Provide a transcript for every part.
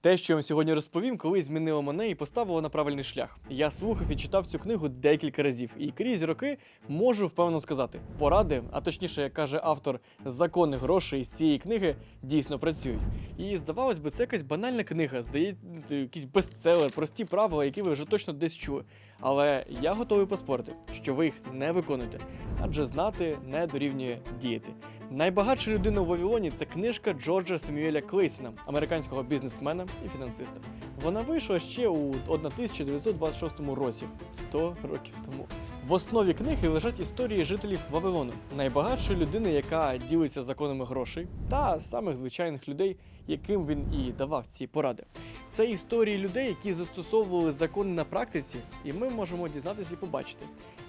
Те, що я вам сьогодні розповім, колись змінило мене і поставило на правильний шлях. Я слухав і читав цю книгу декілька разів, і крізь роки можу впевнено сказати, поради, а точніше, як каже автор, закони грошей з цієї книги дійсно працюють. І здавалось би, це якась банальна книга, здається, якийсь бестселер, прості правила, які ви вже точно десь чули. Але я готовий поспорити, що ви їх не виконуєте, адже знати не дорівнює діяти. Найбагатша людина у Вавилоні це книжка Джорджа Семюеля Клейсіна, американського бізнесмена і фінансиста. Вона вийшла ще у 1926 році, 100 років тому. В основі книги лежать історії жителів Вавилону, найбагатшої людини, яка ділиться законами грошей, та самих звичайних людей, яким він і давав ці поради. Це історії людей, які застосовували закони на практиці, і ми можемо дізнатися і побачити,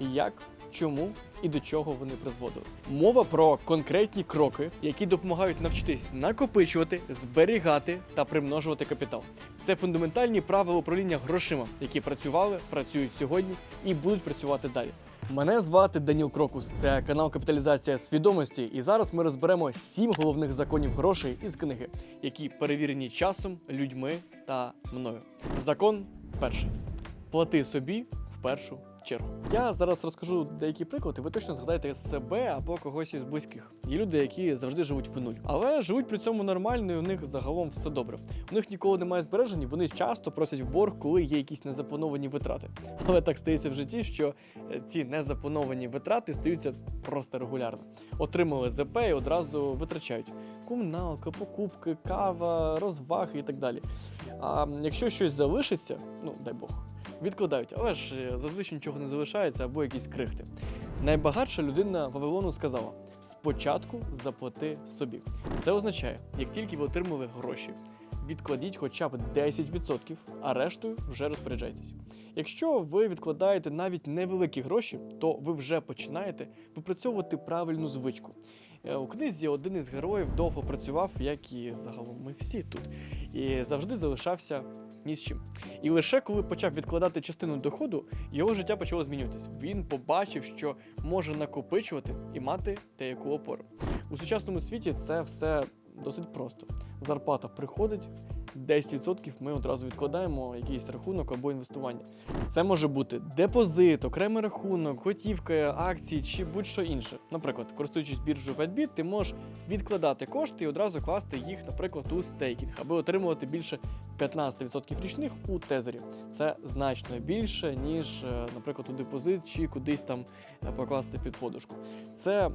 як, чому і до чого вони призводили. Мова про конкретні кроки, які допомагають навчитись накопичувати, зберігати та примножувати капітал. Це фундаментальні правила управління грошима, які працювали, працюють сьогодні і будуть працювати далі. Мене звати Даніл Крокус. Це канал Капіталізація свідомості. І зараз ми розберемо сім головних законів грошей із книги, які перевірені часом, людьми та мною. Закон перший: плати собі в першу чергу. Я зараз розкажу деякі приклади. Ви точно згадаєте себе або когось із близьких. Є люди, які завжди живуть в нуль, але живуть при цьому нормально, і у них загалом все добре. У них ніколи немає збережень, вони часто просять в борг, коли є якісь незаплановані витрати. Але так стається в житті, що е, ці незаплановані витрати стаються просто регулярно. Отримали ЗП і одразу витрачають комуналка, покупки, кава, розваги і так далі. А якщо щось залишиться, ну дай Бог, відкладають, але ж е, зазвичай нічого не залишається або якісь крихти. Найбагатша людина Вавилону сказала: спочатку заплати собі. Це означає, як тільки ви отримали гроші, відкладіть хоча б 10%, а рештою вже розпоряджайтесь. Якщо ви відкладаєте навіть невеликі гроші, то ви вже починаєте випрацьовувати правильну звичку. Е, У книзі один із героїв довго працював, як і загалом ми всі тут, і завжди залишався ні з чим. І лише коли почав відкладати частину доходу, його життя почало змінюватись. Він побачив, що може накопичувати і мати деяку опору. У сучасному світі це все досить просто. Зарплата приходить. 10% ми одразу відкладаємо якийсь рахунок або інвестування. Це може бути депозит, окремий рахунок, готівка, акції чи будь-що інше. Наприклад, користуючись біржею WhiteBit, ти можеш відкладати кошти і одразу класти їх, наприклад, у стейкінг, аби отримувати більше 15% річних у тезері. Це значно більше, ніж, е, наприклад, у депозит чи кудись там е, покласти під подушку. Це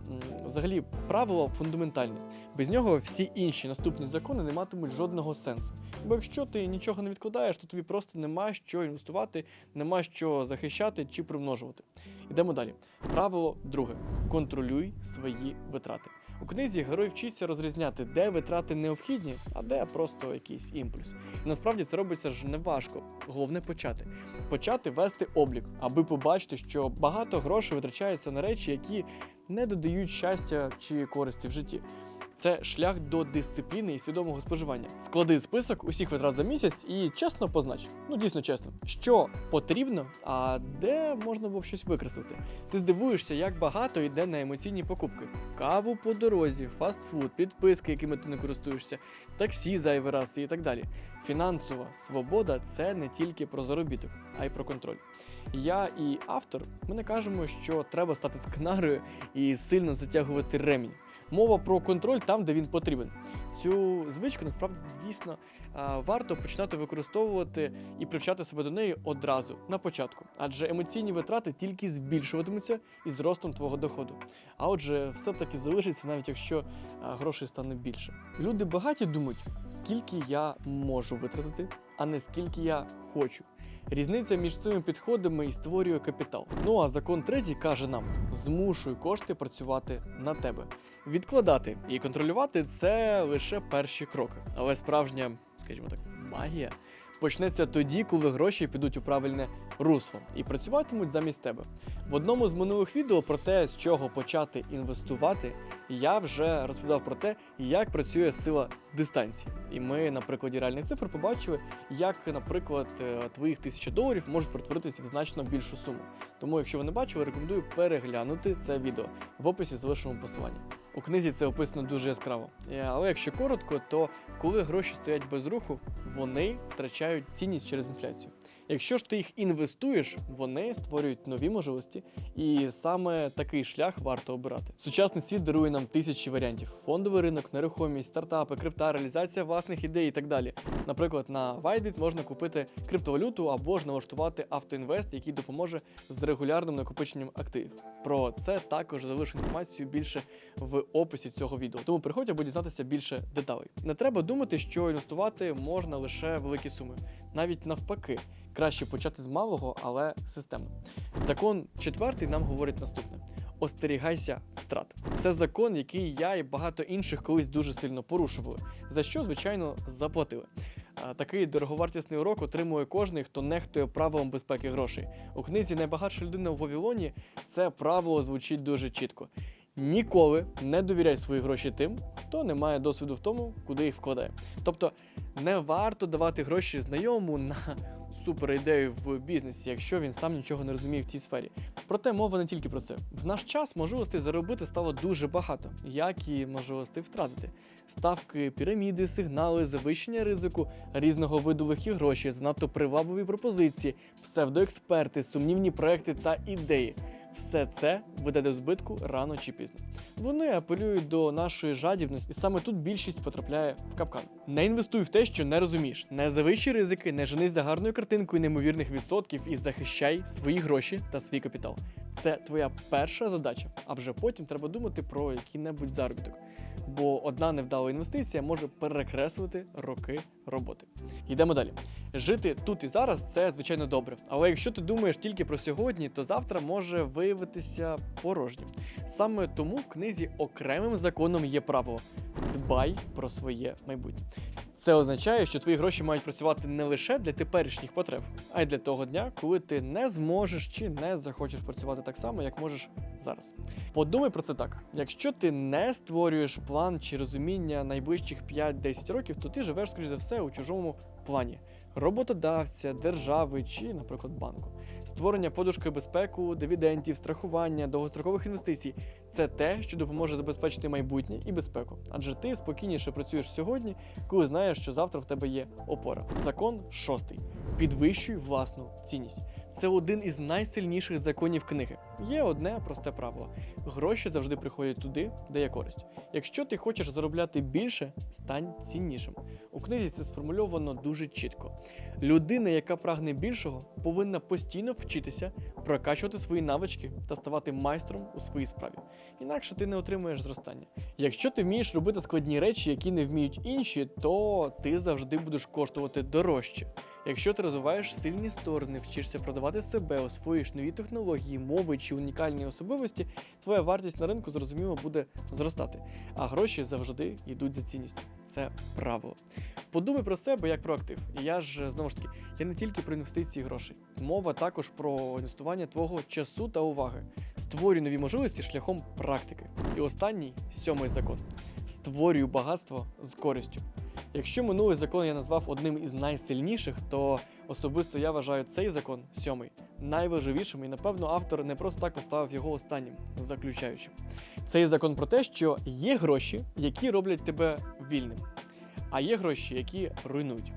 взагалі правило фундаментальне. Без нього всі інші наступні закони не матимуть жодного сенсу. Бо якщо ти нічого не відкладаєш, то тобі просто нема що інвестувати, нема що захищати чи примножувати. Йдемо далі. Правило друге: контролюй свої витрати. У книзі герой вчиться розрізняти, де витрати необхідні, а де просто якийсь імпульс. І насправді це робиться ж неважко. Головне почати. Почати вести облік, аби побачити, що багато грошей витрачається на речі, які не додають щастя чи користі в житті. Це шлях до дисципліни і свідомого споживання. Склади список усіх витрат за місяць і чесно познач. Ну дійсно чесно, що потрібно, а де можна було б щось викреслити. Ти здивуєшся, як багато йде на емоційні покупки: каву по дорозі, фастфуд, підписки, якими ти не користуєшся, таксі зайвий раз і так далі. Фінансова свобода це не тільки про заробіток, а й про контроль. Я і автор ми не кажемо, що треба стати скнарою і сильно затягувати ремінь. Мова про контроль там, де він потрібен. Цю звичку насправді дійсно варто починати використовувати і привчати себе до неї одразу на початку, адже емоційні витрати тільки збільшуватимуться із ростом твого доходу. А отже, все таки залишиться, навіть якщо грошей стане більше. Люди багаті думають, скільки я можу витратити, а не скільки я хочу. Різниця між цими підходами і створює капітал. Ну а закон третій каже нам: змушуй кошти працювати на тебе. Відкладати і контролювати це лише перші кроки. Але справжня, скажімо так, магія почнеться тоді, коли гроші підуть у правильне русло і працюватимуть замість тебе. В одному з минулих відео про те, з чого почати інвестувати, я вже розповідав про те, як працює сила дистанції. І ми на прикладі реальних цифр побачили, як, наприклад, е, твоїх тисяча доларів можуть перетворитися в значно більшу суму. Тому, якщо ви не бачили, рекомендую переглянути це відео. В описі залишимо посилання. У книзі це описано дуже яскраво. Е, Але якщо коротко, то коли гроші стоять без руху, вони втрачають цінність через інфляцію. Якщо ж ти їх інвестуєш, вони створюють нові можливості, і саме такий шлях варто обирати. Сучасний світ дарує нам тисячі варіантів: фондовий ринок, нерухомість, стартапи, крипта, реалізація власних ідей і так далі. Наприклад, на Whitebit можна купити криптовалюту або ж налаштувати автоінвест, який допоможе з регулярним накопиченням активів. Про це також залишу інформацію більше в описі цього відео. Тому приходь або дізнатися більше деталей. Не треба думати, що інвестувати можна лише великі суми. Навіть навпаки, краще почати з малого, але системно. Закон четвертий нам говорить наступне: остерігайся втрат. Це закон, який я і багато інших колись дуже сильно порушували, за що, звичайно, заплатили. Такий дороговартісний урок отримує кожний, хто нехтує правилом безпеки грошей. У книзі Найбагатша людина в Вавилоні це правило звучить дуже чітко. Ніколи не довіряй свої гроші тим, хто не має досвіду в тому, куди їх вкладає. Тобто не варто давати гроші знайомому на супер ідею в бізнесі, якщо він сам нічого не розуміє в цій сфері. Проте мова не тільки про це. В наш час можливостей заробити стало дуже багато, як і можливостей втратити. Ставки, піраміди, сигнали, завищення ризику, різного виду легкі гроші, занадто привабливі пропозиції, псевдоексперти, сумнівні проекти та ідеї. Все це веде до збитку рано чи пізно. Вони апелюють до нашої жадібності, і саме тут більшість потрапляє в капкан. Не інвестуй в те, що не розумієш, не завищуй ризики, не женись за гарною картинкою неймовірних відсотків і захищай свої гроші та свій капітал. Це твоя перша задача, а вже потім треба думати про який-небудь заробіток. Бо одна невдала інвестиція може перекреслити роки роботи. Йдемо далі. Жити тут і зараз це звичайно добре. Але якщо ти думаєш тільки про сьогодні, то завтра може виявитися порожнім. Саме тому в книзі окремим законом є правило: дбай про своє майбутнє. Це означає, що твої гроші мають працювати не лише для теперішніх потреб, а й для того дня, коли ти не зможеш чи не захочеш працювати так само, як можеш зараз. Подумай про це так: якщо ти не створюєш план чи розуміння найближчих 5-10 років, то ти живеш, скоріш за все, у чужому плані роботодавця, держави чи, наприклад, банку. Створення подушки безпеку, дивідендів, страхування, довгострокових інвестицій це те, що допоможе забезпечити майбутнє і безпеку. Адже ти спокійніше працюєш сьогодні, коли знаєш, що завтра в тебе є опора. Закон шостий. Підвищуй власну цінність. Це один із найсильніших законів книги. Є одне просте правило: гроші завжди приходять туди, де є користь. Якщо ти хочеш заробляти більше, стань ціннішим. У книзі це сформульовано дуже чітко. Людина, яка прагне більшого, повинна постійно вчитися, прокачувати свої навички та ставати майстром у своїй справі. Інакше ти не отримуєш зростання. Якщо ти вмієш робити складні речі, які не вміють інші, то ти завжди будеш коштувати дорожче. Якщо ти розвиваєш сильні сторони, вчишся продавати себе, освоїш нові технології, мови чи унікальні особливості, твоя вартість на ринку зрозуміло буде зростати, а гроші завжди йдуть за цінністю. Це правило. Подумай про себе як про актив. І я ж знову ж таки, я не тільки про інвестиції грошей. Мова також про інвестування твого часу та уваги. Створюй нові можливості шляхом практики. І останній сьомий закон: створюй багатство з користю. Якщо минулий закон я назвав одним із найсильніших, то особисто я вважаю цей закон сьомий найважливішим, і напевно автор не просто так поставив його останнім, заключаючим. Цей закон про те, що є гроші, які роблять тебе вільним, а є гроші, які руйнують.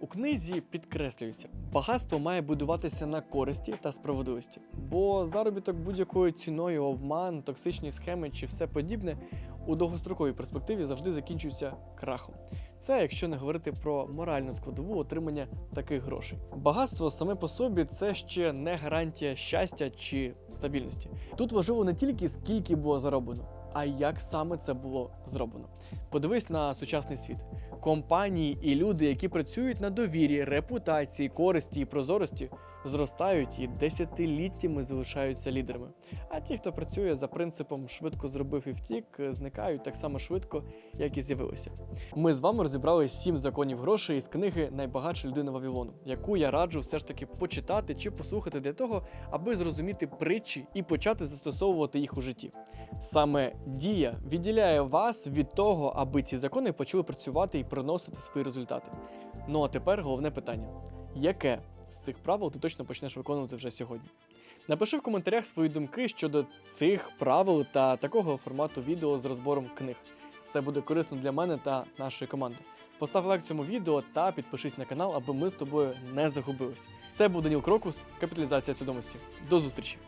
У книзі підкреслюється, багатство має будуватися на користі та справедливості, бо заробіток будь-якою ціною, обман, токсичні схеми чи все подібне у довгостроковій перспективі завжди закінчується крахом. Це якщо не говорити про моральну складову отримання таких грошей. Багатство саме по собі це ще не гарантія щастя чи стабільності. Тут важливо не тільки скільки було зароблено, а як саме це було зроблено. Подивись на сучасний світ. Компанії і люди, які працюють на довірі, репутації, користі і прозорості, зростають і десятиліттями залишаються лідерами. А ті, хто працює за принципом швидко зробив і втік, зникають так само швидко, як і з'явилися. Ми з вами розібрали сім законів грошей із книги Найбагатша людина Вавилону, яку я раджу все ж таки почитати чи послухати для того, аби зрозуміти притчі і почати застосовувати їх у житті. Саме дія відділяє вас від того, аби ці закони почали працювати і приносити свої результати. Ну а тепер головне питання: яке з цих правил ти точно почнеш виконувати вже сьогодні? Напиши в коментарях свої думки щодо цих правил та такого формату відео з розбором книг. Це буде корисно для мене та нашої команди. Постав лайк цьому відео та підпишись на канал, аби ми з тобою не загубились. Це був Даніл Крокус, капіталізація свідомості. До зустрічі!